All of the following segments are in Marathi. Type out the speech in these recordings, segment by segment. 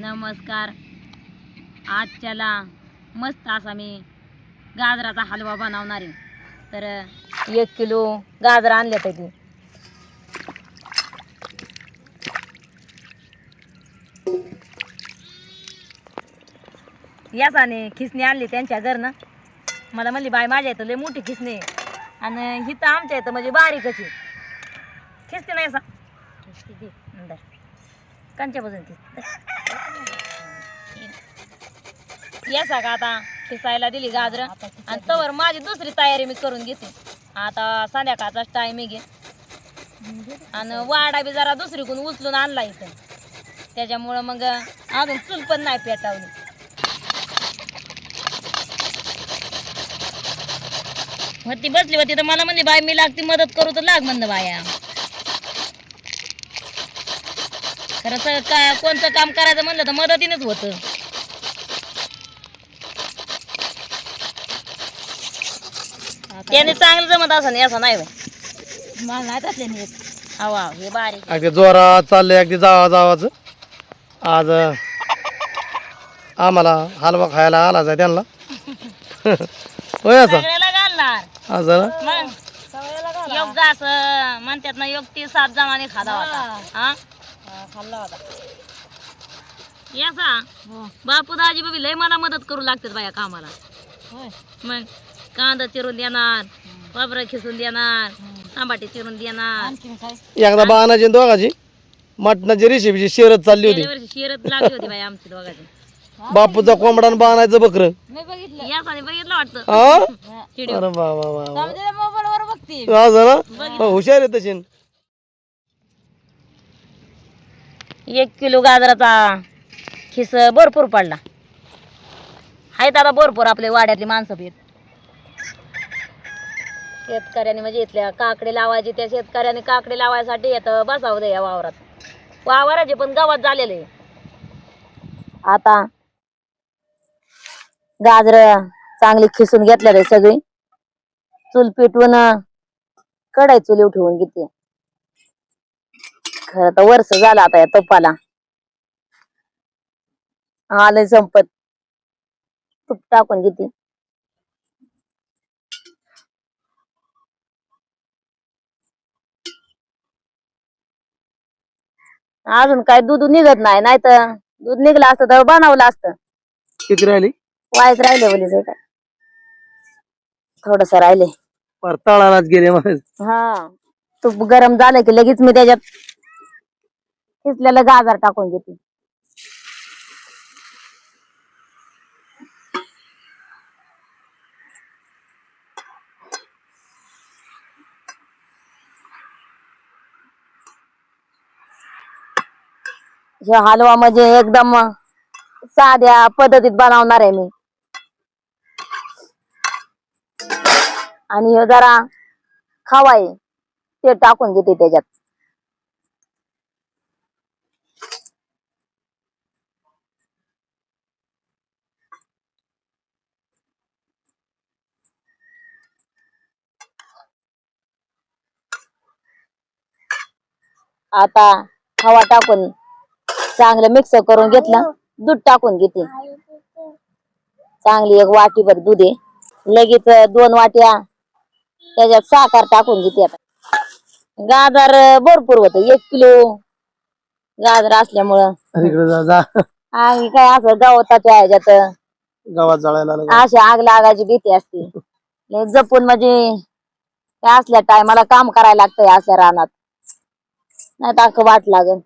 नमस्कार. आजच्याला मस्त असा मी गाजराचा हलवा बनवणार आहे. तर एक किलो गाजर आणले त्याची यासाने खिसणी आणली त्यांच्या घरनं मला म्हणली बाय माझ्या इथं लय मोठी खिसणी आहे. आणि हिथं आमच्या इथं म्हणजे बारीकच आहे. खिसते नाही अंदर कांच्या बाजून या का आता खिसायला दिली गाजर. आणि तवर माझी दुसरी तयारी मी करून घेते. आता संध्याकाळचाच टाइम घे आणि वाडा बी जरा दुसरीकडून उचलून आणला इथं. त्याच्यामुळं मग अजून चूल पण नाही पेटावली. मग ती बसली होती तर मला म्हणली बाय मी लागती मदत करू तर लाग म्हणलं बाया. खरं तर का कोणतं काम करायचं म्हणलं तर मदतीनच होतं. त्याने चांगलं जमत असं नाही असं नाही. मला हवा हे बारीक अगदी जोरात चाललंय अगदी जावा जावाचं आज अं, आम्हाला हलवा खायला आलाच आहे त्यांना. होय असं. सगळ्याला घालणार. असं ना? मग? योग असं म्हणतात ना योग ती सात जणांनी खादा होता. हा? खाल्ला होता. याचा बापू दाजी बाबी लय मला मदत करू लागतात बाया कामाला. मग कांदा चिरून देणार खोबरं खिसून देणार टमाटे चिरून देणार. एकदा बाणाची दोघाची मटणाची रेसिपीची शेरत चालली होती. शिरत लागली होती बाई आमची दोघांची. बापूचा कोंबडा आणि बाणायचं बकर. मी बघितलं. वाटतं. हा? व्हिडिओ अरे वा वा वा वा. मोबाईलवर बघते असं ना हो, हुशार आहे तशी एक किलो गाजराचा खिस भरपूर पडला. आहेत आता भरपूर आपले वाड्यातली माणसं बी आहेत. शेतकऱ्याने म्हणजे इथल्या काकडे लावायचे त्या शेतकऱ्याने काकडे लावायसाठी येतं बसावं दे या वावरात. वावराचे पण गावात झालेले आता गाजर चांगली खिसून घेतल्या रे सगळी. चूल पेटवून कढाई चुलीव ठेवून घेते. खरं तर वर्ष झालं आता या तुपाला. आलंय संपत. तूप टाकून घेते. अजून काय दूध निघत नाही नाही तर दूध निघलं असतं तर बनवलं असतं. किती राहिली? वायच राहिले बोलीच काय थोडस राहिले. फार तळालाच गेले म्हणायचं. हा. तूप गरम झालं की लगेच मी त्याच्यात किसलेलं गाजर टाकून घेते हे हलवा म्हणजे एकदम साध्या पद्धतीत बनवणार आहे मी. आणि हे जरा खावाय आहे ते टाकून घेते त्याच्यात. आता हवा टाकून चांगलं मिक्स करून घेतलं दूध टाकून घेते. चांगली एक वाटीभर दूध आहे. लगेच दोन वाट्या त्याच्यात साखर टाकून घेते आता. गाजर भरपूर होत एक किलो गाजर असल्यामुळं. आणि काय असं गवताच्या ह्याच्यात गावात जाळायला. अशी आग लागायची भीती असते. जपून म्हणजे असल्या टायमाला काम करायला लागतंय असल्या रानात. नाही तर अख्खं वाट लागल.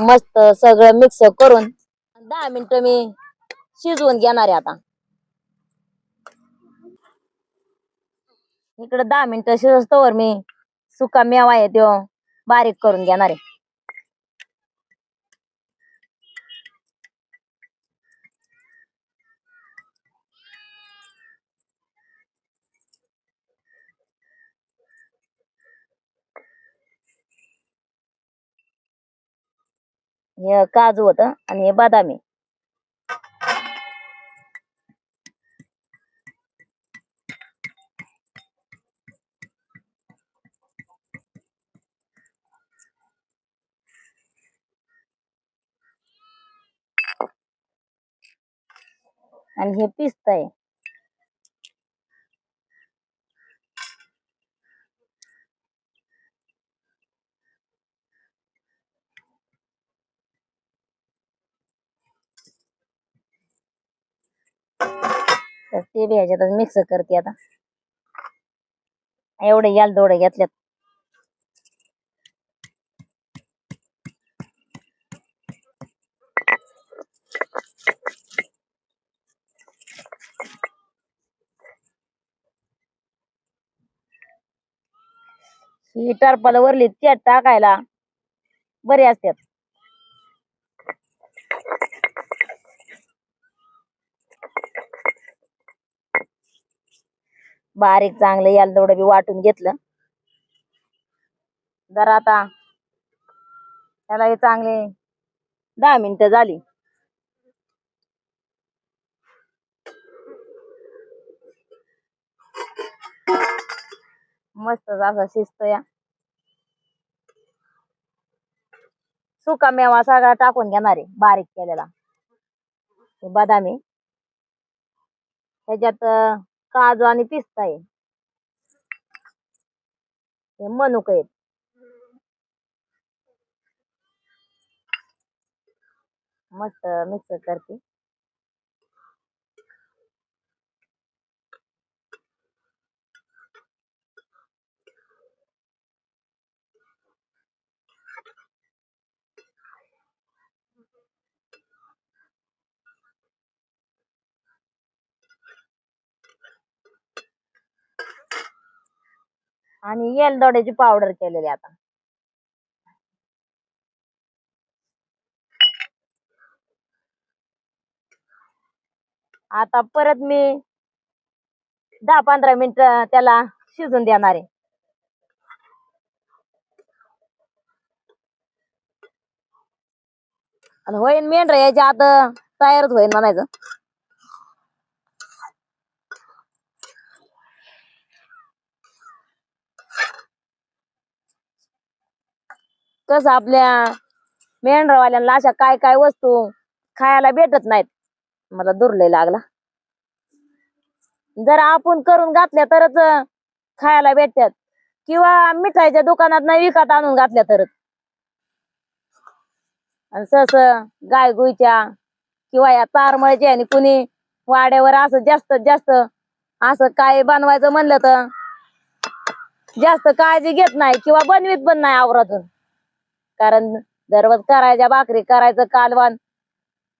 मस्त सगळं मिक्स करून दहा मिनिटं मी शिजवून घेणार आहे आता. इकडे दहा मिनिटं शिजतोवर मी सुका मेवा आहे तो बारीक करून घेणार आहे. हे काजू होत आणि हे बदामी. आणि हे पिस्ता आहे. तर ते बी ह्याच्यातच मिक्स करते आता. एवढे याल दोडे घेतल्यात. ही टरपाल वरली त्यात टाकायला बरे असतात. बारीक चांगलं याला तेवढं बी वाटून घेतलं. जर आता त्याला हे चांगले दहा मिनिटं झाली. मस्त असं शिस्त या. सुका मेवा सगळा टाकून घेणार आहे बारीक केलेला. बदामी. त्याच्यात काजू आणि पिस्ता आहे. हे मनुक आहेत. मस्त मिक्स करते. आणि येलदोड्याची पावडर केलेली आता. आता परत मी दहा पंधरा मिनिट त्याला शिजून देणार आहे. आणि होईन मेंढरा याच्या आता तयारच होईन म्हणायचं. कसं आपल्या मेंढरावाल्यांना अशा काय काय वस्तू खायला भेटत नाहीत? मला दुर्लय लागला. जर आपण करून घातल्या तरच खायला भेटतात किंवा मिठाईच्या दुकानात नाही विकत आणून घातल्या तरच. आणि सस गाय गुईच्या किंवा या तारमळच्या आणि कुणी वाड्यावर असं जास्त जास्त असं काय बनवायचं म्हणलं तर जास्त काळजी घेत नाही किंवा बनवीत पण नाही आवरातून. कारण दररोज करायच्या भाकरी करायचं कालवण.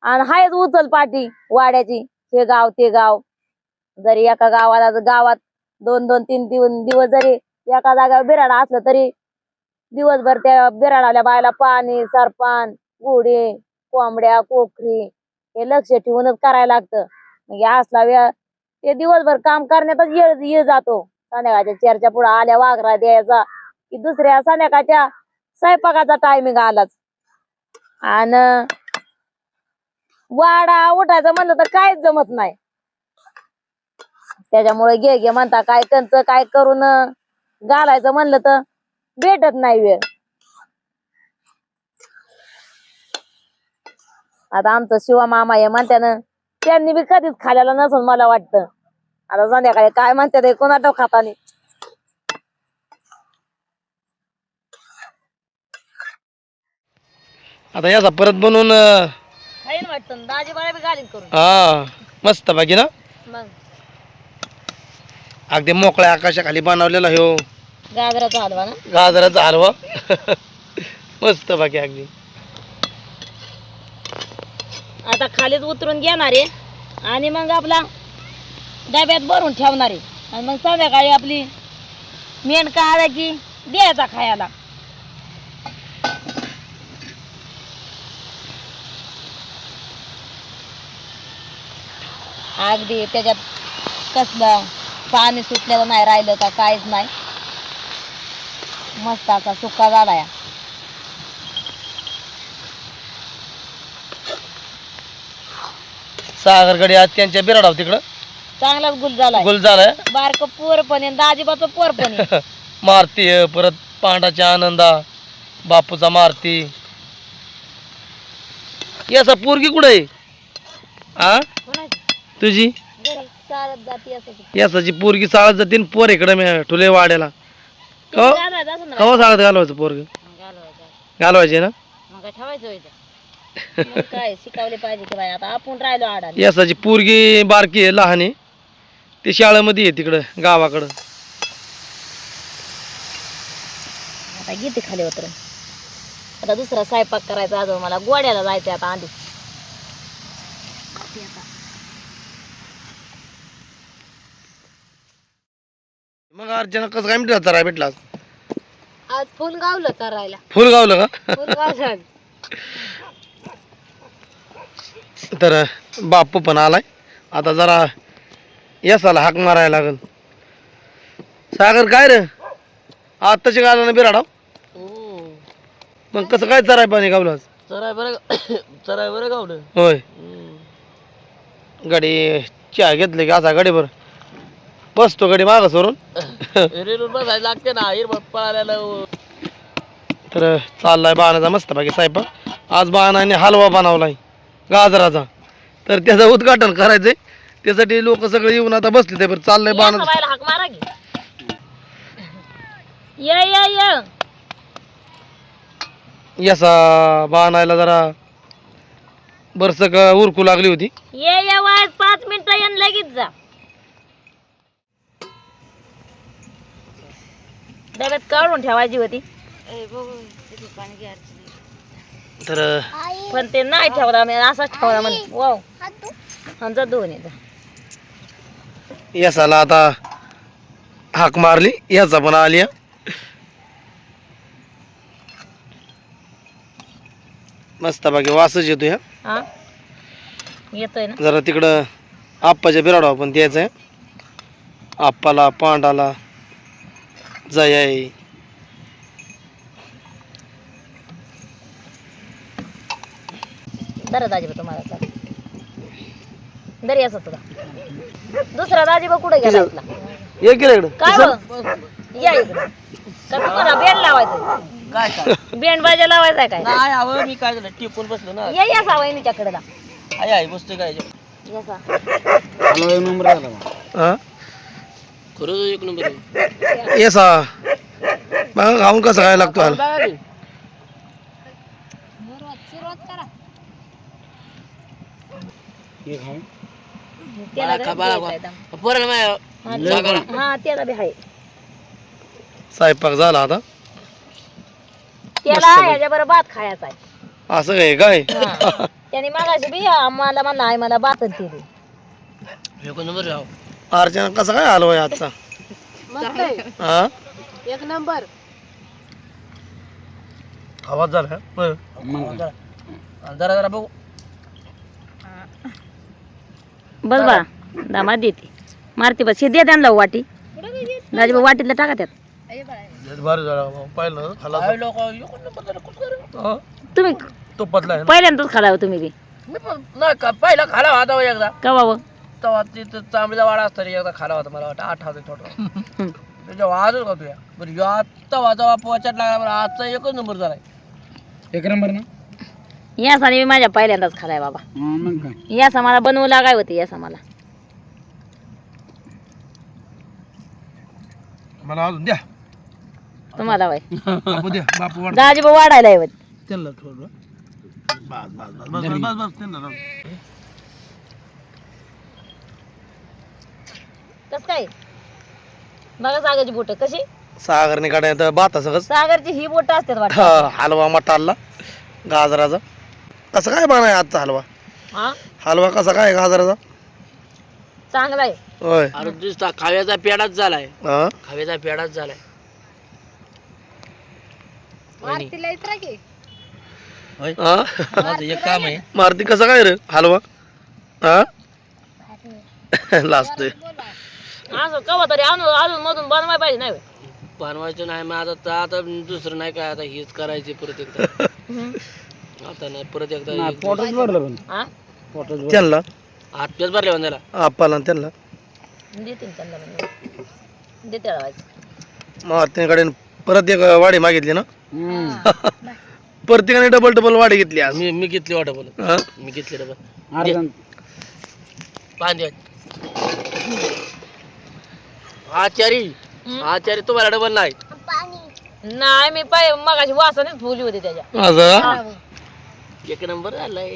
आणि हायच उचल पाठी वाड्याची. हे गाव ते गाव. जरी एका गावाला गावात दोन दोन तीन दिवस दिवस जरी एका जागावर बिराडा असलं तरी दिवसभर त्या बिराडाल्या बायला पाणी सरपान गुढे कोंबड्या कोकरी हे लक्ष ठेवूनच करायला लागतं. म्हणजे असला वेळ ते दिवसभर काम करण्यातच येळ ये जातो. संध्याकाळच्या चेरच्या पुढे आल्या वाघरा द्यायचा. की दुसऱ्या संध्याकाळच्या स्वयंपाकाचा टायमिंग आलाच. आणि वाडा उठायचं म्हणलं तर काहीच जमत नाही. त्याच्यामुळे घे घे म्हणता काय कंच काय करून घालायचं म्हणलं तर भेटत नाही वेळ. आता आमचं शिवा मामा हे म्हणत्यानं त्यांनी बी कधीच खाल्लेलं नसून मला वाटतं. आता संध्याकाळी काय म्हणतात कोणा कोणाटो खातानी आता याचा परत बनवून अं, खाईन वाटतं. दाजी बाळा बी घालीन करून. हा मस्त बाकी ना? मग. अगदी मोकळ्या आकाशाखाली बनवलेला ह्यो. गाजराचा हलवा ना? गाजराचा हलवा. मस्त बाकी अगदी. आता खालीच उतरून घेणार आहे. आणि मग आपला डब्यात भरून ठेवणार आहे. आणि मग संध्याकाळी आपली मेंढका आला की द्यायचा खायला. अगदी त्याच्यात कसलं पाणी सुटलेलं नाही राहिलं का काहीच नाही. मस्त असा सुका झाला या. सागरकडे आज त्यांच्या बिराडाव तिकडं. चांगलाच गुल झालाय. गुल झालाय? बारक पोर पण आहे दाजीबाचं पोर पण आहे. मारती आहे, परत पांडाच्या आनंदा बापूचा मारती. याचा पोरगी कुठे आहे? आ? कोणाची? तुझी? घरी चालत जाते असं. यासाची पोरगी चाळत जाते आणि पोर इकडे मी ठुले वाड्याला. कवा घालायचं असं ना. कवा चाळत घालवायचं पोरग? घालवायचं. घालवायचे ना? मग काय ठेवायचं व्हायचं मग काय शिकवले पाहिजे की बाई. आता आपण राहिलो आडाने यासाची पोरगी बारकी आहे लहान आहे. ती शाळेमध्ये आहे तिकडं गावाकडं. आता घेते खाली उतरून. आता दुसरा स्वयंपाक करायचा अजून मला. गोड्याला जायचं आता आधी मग अर्चना कसं काय मिळत चराय भेटला आज फुल गावलं फुल गावलं का? फुल गावलं तर बापू पण आलाय. आता जरा यसाला हाक मारायला लागल. सागर काय रे? आत्ताची गाला ना बिराडाव मग कसं काय चराय पाणी गावलं आज? चराय बरं चराय बरं गावलं. होय. गडी चहा घेतले की? असा गडीभर. बसतो गडी मागं सोडून. रेलून बसायला लागते ना हिरबत पळायला तर चाललाय बाणाचा मस्त बाकी स्वयंपाक आज बाणाने हलवा बनवलाय गाजराचा. तर त्याचं उद्घाटन करायचंय. त्यासाठी लोक सगळे येऊन आता बसले ते बरं चाललंय बाणा हाक मारा की. ये ये ये. यसा बाणायला जरा बरसक उरकू लागली होती. ये ये वाज पाच मिनिटं येऊन लगेच जा. डब्यात काढून ठेवायची होती. तर पण ते नाही ठेवला मी असाच ठेवला म्हणे. वाव. हा जा दोन येतं यसाला आता हाक मारली याचा पण आली. मस्त बाकी वासच येतो ह्या हा येतोय ना. जरा तिकडं आप्पाच्या बिराडा पण द्यायचं आहे आप्पाला पांडाला जयाई दर दाजीबा तुम्हाला चाल दरी तुला दुसरा दाजीबा कुठे गेला इथला ये केलं इकडं? काय बघ या इकडं. तुम्हाला बेंड लावायचं काय काय बेंड बाजा लावायचा काय? नाही अहो मी काय झालं? टिपून बसलो ना. या या सा वहिनीच्या कडेला. आई आई बसतोय काय? या सा. हा? खरंच एक नंबर येसा बघा खाऊन कसं काय लागतो ह्याला सुरुवात करा त्याला बाळा, गरज बाळा, द्यायचा एकदम. पोराला माय हा त्याला बी आहे स्वयंपाक झाला आता? त्याला ह्याच्या बरोबर भात खायचा आहे. असं काय काय? हा. त्याने मागाशी बी आम्हाला म्हणला आहे मला भात ते दे. एक नंबर राव अर्चना कसा काय हलवा आहे आजचा? हा? एक नंबर. आवाज झाला. जरा जरा बघू. बस बा दामा देते. मारते बस हे दे त्यांना वाटी. दाजीबा वाटीतलं टाका त्यात. भारी झाला. पाहिलं खाला लोक? हा? तुम्ही तो पतला आहे ना? पहिल्यांदाच खाला हो तुम्ही बी. मी पण नाही का पहिला खाला होता हो एकदा. का बाबा तेव्हा तिथं चांबडीचा वाडा असताना एकदा खाला होता मला वाटतं आठवते थोडं. त्याच्या वाजच का तुया बरं ह्यो आता वाजवा पोचायला लागला बरं आजचा एकच नंबर झालाय. एक नंबर ना? या साने मी माझ्या पहिल्यांदाच खालाय बाबा. मग काय? या मला बनवू लागाय होते या मला. मला अजून द्या. तुम्हाला वय बापू द्या बापू वाढ. दाजीबा वाढायला. त्यांना थोडं. बस बस बस बस बस त्यांना कस काय? बघा सागरची बोट कशी? सागरने काढायचं भाता सगळं. सागरची ही बोट असतात वाटत. हा, हलवा मटारला. गाजराचा. कसं काय बनाय आजचा हलवा? हा? हलवा कसा काय गाजराचा? चांगला आहे. होय. अरे दिसता खाव्याचा पेडाच झालाय. हा? खाव्याचा पेडाच झालाय. होय. हा? माझं एक काम आहे. मारुती कसा काय रे? हलवा? हा? लाजतोय. असं कवा तरी आणून अजून मधून बनवाय पाहिजे नाही होय. बनवायचं नाही मग आता तर आता दुसरं नाही काय आता हेच करायचे परत एकदा. हम्म. आता नाही परत एकदा एक- हा त्यांना? हातपेच भरले पण त्याला. आप्पाला आणि त्यांना? देते ना त्यांना. देते लावायचं मारुतीकडे परत एक वाडी मागितली ना? प्रत्येकाने डबल डबल वाडी घेतली आज. मी मी घेतली वाटं बोल हा? मी घेतली डबल आचारी हं? आचारी. तुम्हाला डबल नाही. नाही मी पाय मगाशी वासानेच फुली होती त्याच्या? एक नंबर झालाय